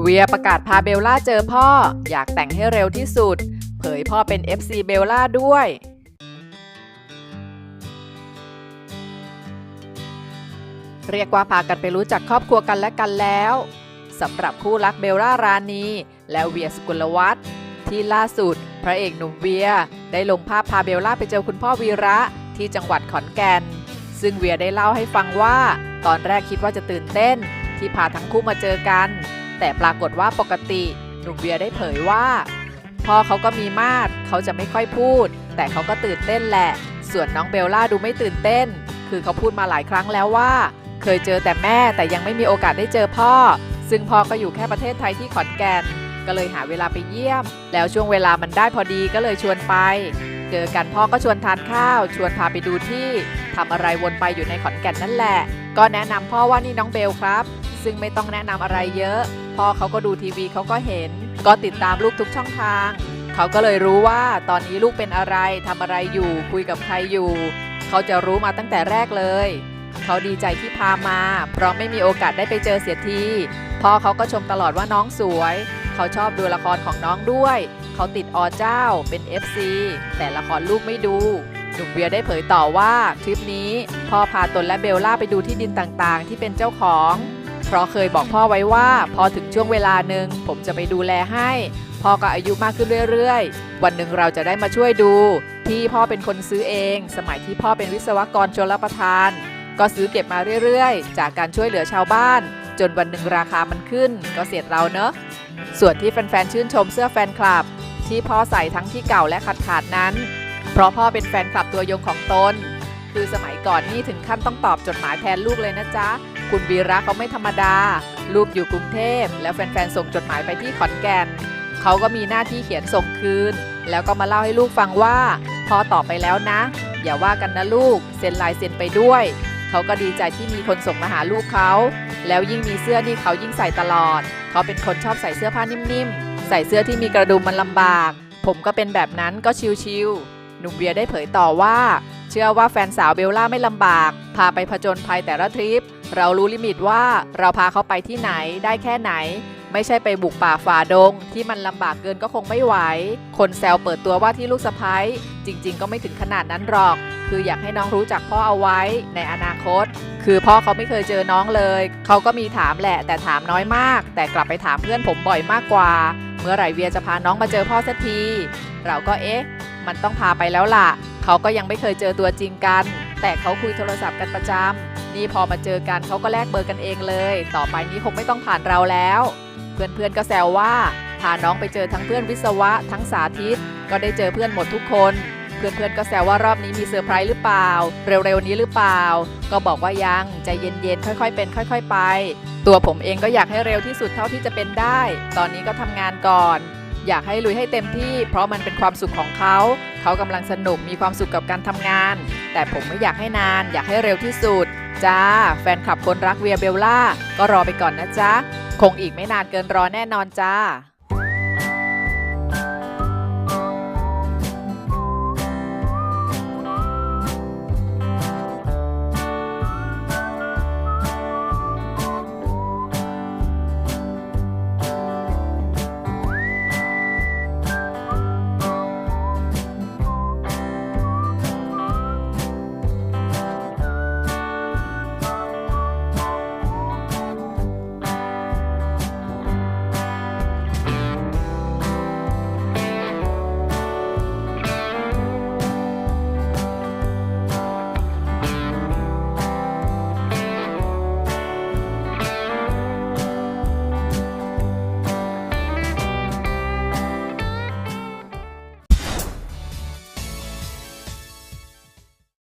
เวียประกาศพาเบลล่าเจอพ่อ อยากแต่งให้เร็วที่สุด เผยพ่อเป็น FC เบลล่าด้วย เรียกว่าพากันไปรู้จักครอบครัวกันและกันแล้วสำหรับคู่รักเบลล่ารานีและเวียสกุลวัฒน์ที่ล่าสุด พระเอกหนุ่มเวีย ได้ลงภาพพาเบลล่าไปเจอคุณพ่อวีระที่จังหวัดขอนแก่น ซึ่งเวียได้เล่าให้ฟังว่า ตอนแรกคิดว่าจะตื่นเต้น ที่พาทั้งคู่มาเจอกัน แต่ปรากฏว่าปกติหนุ่มเวียได้เผยว่า พ่อเขาก็มีมาดเขาจะไม่ค่อยพูด แต่เขาก็ตื่นเต้นแหละ ส่วนน้องเบลล่าดูไม่ตื่นเต้น คือเขาพูดมาหลายครั้งแล้วว่า เคยเจอแต่แม่แต่ยังไม่มีโอกาสได้เจอพ่อ ซึ่งพ่อก็อยู่แค่ประเทศไทยที่ขอนแก่นก็เลยหาเวลาไปเยี่ยม แล้วช่วงเวลามันได้พอดีก็เลยชวนไป เจอกันพ่อก็ชวนทานข้าว ชวนพาไปดูที่ทำอะไรวนไปอยู่ในขอนแก่นนั่นแหละ ก็แนะนำพ่อว่านี่น้องเบลครับ ซึ่งไม่ต้องแนะนำอะไรเยอะพ่อเขาก็ดูทีวีเขาก็เห็น ก็ติดตามลูกทุกช่องทาง เขาก็เลยรู้ว่าตอนนี้ลูกเป็นอะไรทำอะไรอยู่ คุยกับใครอยู่ เขาจะรู้มาตั้งแต่แรกเลย เขาดีใจที่พามา เพราะไม่มีโอกาสได้ไปเจอเสียทีพ่อเขาก็ชมตลอดว่าน้องสวย เขาชอบดูละครของน้องด้วย เขาติดอเจ้าเป็น FC แต่ละครลูกไม่ดูหนุ่มเวียได้เผยต่อว่าทริปนี้พ่อพาตนและเบลล่าไปดูที่ดินต่างๆ ที่เป็นเจ้าของ เพราะเคยบอกพ่อไว้ว่าพอถึงช่วงเวลาหนึ่งผมจะไปดูแลให้ พ่อก็อายุมากขึ้นเรื่อยๆ วันหนึ่งเราจะได้มาช่วยดูที่พ่อเป็นคนซื้อเอง สมัยที่พ่อเป็นวิศวกรชลประทาน ก็ซื้อเก็บมาเรื่อยๆ จากการช่วยเหลือชาวบ้าน จนวันหนึ่งราคามันขึ้น ก็เสียดเราเนอะส่วนที่แฟนๆชื่นชมเสื้อแฟนคลับ ที่พ่อใส่ทั้งที่เก่าและขาดขาดๆนั้น เพราะพ่อเป็นแฟนคลับตัวยงของตนคือสมัยก่อนนี่ถึงขั้นต้องตอบจดหมายแทนลูกเลยนะจ๊ะ คุณวีระเขาไม่ธรรมดา ลูกอยู่กรุงเทพ แล้วแฟนๆ ส่งจดหมายไปที่ขอนแก่น เขาก็มีหน้าที่เขียนส่งคืน แล้วก็มาเล่าให้ลูกฟังว่า พอตอบไปแล้วนะ อย่าว่ากันนะลูก เซ็นลายเซ็นไปด้วย เขาก็ดีใจที่มีคนส่งมาหาลูกเขา แล้วยิ่งมีเสื้อนี่เขายิ่งใส่ตลอด เขาเป็นคนชอบใส่เสื้อผ้านิ่มๆ ใส่เสื้อที่มีกระดุมมันลำบาก ผมก็เป็นแบบนั้นก็ชิวๆหนุ่มเบียร์ได้เผยต่อว่า ชื่อว่าแฟนสาวเบลล่าไม่ลำบาก พาไปผจญภัยแต่ละทริป เรารู้ลิมิตว่าเราพาเขาไปที่ไหนได้แค่ไหน ไม่ใช่ไปบุกป่าฝ่าดง ที่มันลำบากเกินก็คงไม่ไหว คนแซวเปิดตัวว่าที่ลูกสะพ้ยจริง ๆ ก็ไม่ถึงขนาดนั้นหรอก คืออยากให้น้องรู้จักพ่อเอาไว้ในอนาคต คือพ่อเขาไม่เคยเจอน้องเลย เขาก็มีถามแหละ แต่ถามน้อยมาก แต่กลับไปถามเพื่อนผมบ่อยมากกว่า เมื่อไหร่เวียจะพาน้องมาเจอพ่อสักที เราก็เอ๊ะ มันต้องพาไปแล้วล่ะ เขาก็ยังไม่เคยเจอตัวจริงกัน แต่เขาคุยโทรศัพท์กันประจำนี่พอมาเจอกันเขาก็แลกเบอร์กันเองเลย ต่อไปนี้คงไม่ต้องผ่านเราแล้ว เพื่อนๆก็แซวว่าพาน้องไปเจอทั้งเพื่อนวิศวะทั้งสาธิต ก็ได้เจอเพื่อนหมดทุกคน เพื่อนๆก็แซวว่ารอบนี้มีเซอร์ไพรส์หรือเปล่า เร็วๆนี้หรือเปล่า ก็บอกว่ายังใจเย็นๆค่อย ๆ เป็น ค่อย ๆ ไป ตัวผมเองก็อยากให้เร็วที่สุดเท่าที่จะเป็นได้ ตอนนี้ก็ทำงานก่อน อยากให้ลุยให้เต็มที่ เพราะมันเป็นความสุขของเขา เขากำลังสนุกมีความสุขกับการทำงาน แต่ผมไม่อยากให้นาน อยากให้เร็วที่สุด จ้า แฟนคลับคนรักเวียเบลล่า ก็รอไปก่อนนะจ๊ะ คงอีกไม่นานเกินรอแน่นอนจ้า